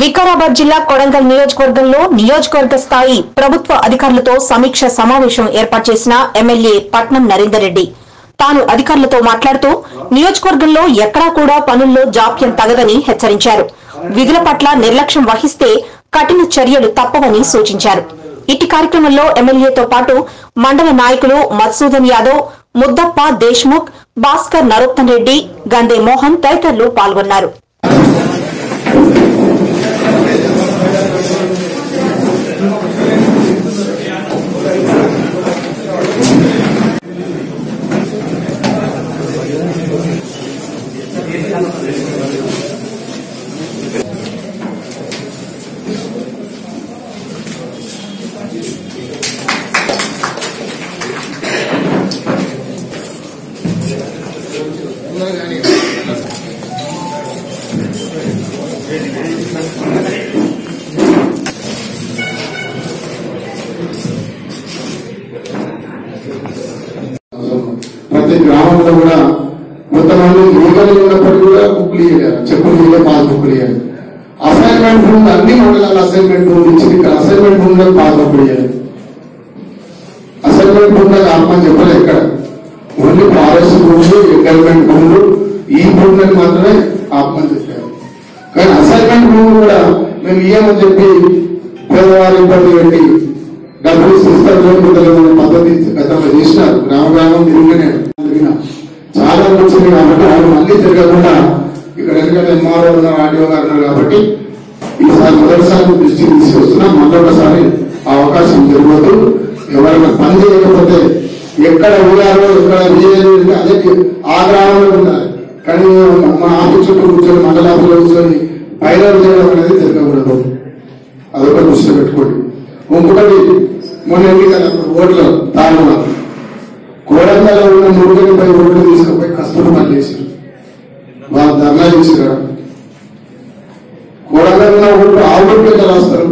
వికారాబాద్ జిల్లా కొడంగల్ నియోజకవర్గంలో నియోజకవర్గ స్థాయి ప్రభుత్వ అధికారులతో సమీక్ష సమావేశం ఏర్పాటు చేసిన ఎమ్మెల్యే పట్నం నరేందర్ రెడ్డి. తాను అధికారులతో మాట్లాడుతూ నియోజకవర్గంలో ఎక్కడా కూడా పనుల్లో జాప్యం తగదని హెచ్చరించారు. విధుల పట్ల నిర్లక్ష్యం వహిస్తే కఠిన చర్యలు తప్పవని సూచించారు. ఇట్టి కార్యక్రమంలో ఎమ్మెల్యేతో పాటు మండల నాయకులు మధుసూదన్ యాదవ్ ముద్దప్ప దేశ్ముఖ్ భాస్కర్ నరోత్తన్ రెడ్డి గందే మోహన్ తదితరులు పాల్గొన్నారు. ప్రతి గ్రామంలో కూడా కొంతమంది ఉన్నప్పుడు కూడా బుక్లు ఇవ్వలేదు చెప్పులు ఇవ్వాలి పాస్ బుక్లు ఇవ్వలేదు అసైన్మెంట్ రూమ్ అన్ని మండలాల అసైన్మెంట్ రూమ్ ఇచ్చి ఇక్కడ అసైన్మెంట్ రూమ్లో పాస్ బుక్లు ఇవ్వాలి అసైన్మెంట్ రూమ్లో ఆత్మని చెప్పలేదు ఎక్కడ ఓన్లీ ఫారెస్ట్ రూమ్లు ఎంగల్మెంట్ రూమ్లు ఈ రూమ్లను మాత్రమే ఆత్మని చెప్పారు. కానీ అసైన్మెంట్ రూమ్ కూడా మేము ఇయ్యమని చెప్పి పేదవారు ఇబ్బంది పెట్టి డబ్బులు సిస్టర్ లేకపోతే పద్ధతి గతంలో చేసినారు. గ్రామ గ్రామం తిరిగినే తిరిగిన వచ్చింది కాబట్టి వాళ్ళు మళ్ళీ తిరగకుండా ఇక్కడ ఎందుకంటే ఎంఆర్ఓ ఉన్నారు ఆర్డీఓ గారు ఉన్నారు కాబట్టి ఈసారి మొదటిసారి దృష్టికి తీసుకొస్తున్నాం. మరొకసారి ఆ అవకాశం జరగదు. ఎవరైనా పని చేయకపోతే ఎక్కడ ఊరారో ఎక్కడ విజయాలు అదే ఆ గ్రామంలో ఉండాలి. కానీ మా ఆఫీస్ చుట్టూ కూర్చొని మండల ఆఫీసులో కూర్చొని పైరలు చేయడం అనేది జరగకూడదు. అదొక దృష్టిలో పెట్టుకోండి. ఇంకొకటి మొన్న ఎన్నికల ఓట్ల తాను కోడంగల్లో ఉన్న నూట పై ఓట్లు తీసుకుపోయి కస్తూరి పని చేశారు. వాళ్ళు ధర్నా చేశారు? కోడంగల్ ఉన్న ఓట్లు ఆ ఓట్లు రాస్తారు?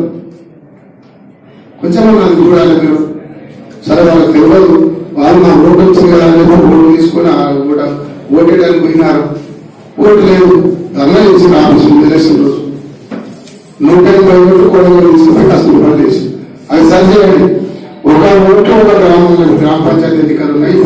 కొంచెం నాకు చూడాలి మీరు సరే వాళ్ళకి తెలియదు వాళ్ళు మా ఓటు వచ్చింది కదా ఓటు తీసుకొని కూడా ఓటేయడానికి పోయినారు. ఓటు లేదు. ధర్నా చేసిన ఆఫీసు ఎలక్షన్ రోజు. నూట ఎనభై ఓట్లు కూడా తీసుకుపోయి కష్టం పని చేసి అది సరిచేయండి ఒక ఓట్లు ఒక గ్రామంలో గ్రామ పంచాయతీ ఎన్నికలు ఉన్నాయి.